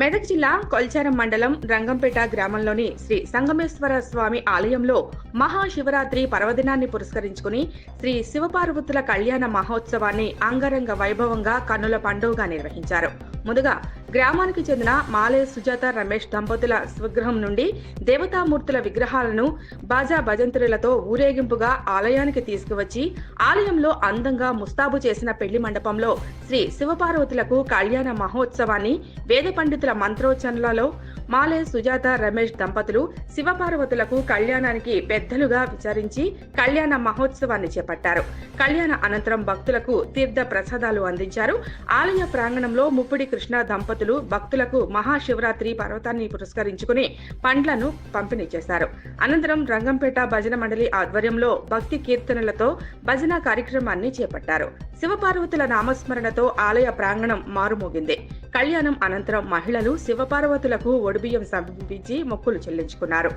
మెదక్ జిల్లా కొల్చారం మండలం రంగంపేట గ్రామంలోని శ్రీ సంగమేశ్వర స్వామి ఆలయంలో మహాశివరాత్రి పర్వదినాన్ని పురస్కరించుకుని శ్రీ శివపార్వతుల కళ్యాణ మహోత్సవాన్ని అంగరంగ వైభవంగా కన్నుల పండుగగా నిర్వహించారు. ముందుగా గ్రామానికి చెందిన మాలే సుజాత రమేష్ దంపతుల స్వగృహం నుండి దేవతామూర్తుల విగ్రహాలను బాజా భజంతులతో ఊరేగింపుగా ఆలయానికి తీసుకువచ్చి ఆలయంలో అందంగా ముస్తాబు చేసిన పెళ్ళి మండపంలో శ్రీ శివపార్వతులకు కళ్యాణ మహోత్సవాన్ని వేద పండితుల మంత్రోచ్చరణలలో మాలే సుజాత రమేష్ దంపతులు శివపార్వతులకు కళ్యాణానికి పెద్దలుగా విచారించి కళ్యాణ మహోత్సవాన్ని చేపట్టారు. కళ్యాణ అనంతరం భక్తులకు తీర్థ ప్రసాదాలు అందించారు. ఆలయ ప్రాంగణంలో ముప్పిడి కృష్ణ దంపతులు భక్తులకు మహాశివరాత్రి పర్వతాన్ని పురస్కరించుకుని పండ్లను పంపిణీ చేశారు. అనంతరం రంగంపేట భజన మండలి ఆధ్వర్యంలో భక్తి కీర్తనలతో భజన కార్యక్రమాన్ని చేపట్టారు. శివపార్వతుల నామస్మరణతో ఆలయ ప్రాంగణం మారుమోగింది. కళ్యాణం అనంతరం మహిళలు శివపార్వతులకు ఒడిబియ్యం సమర్పించి మొక్కులు చెల్లించుకున్నారు.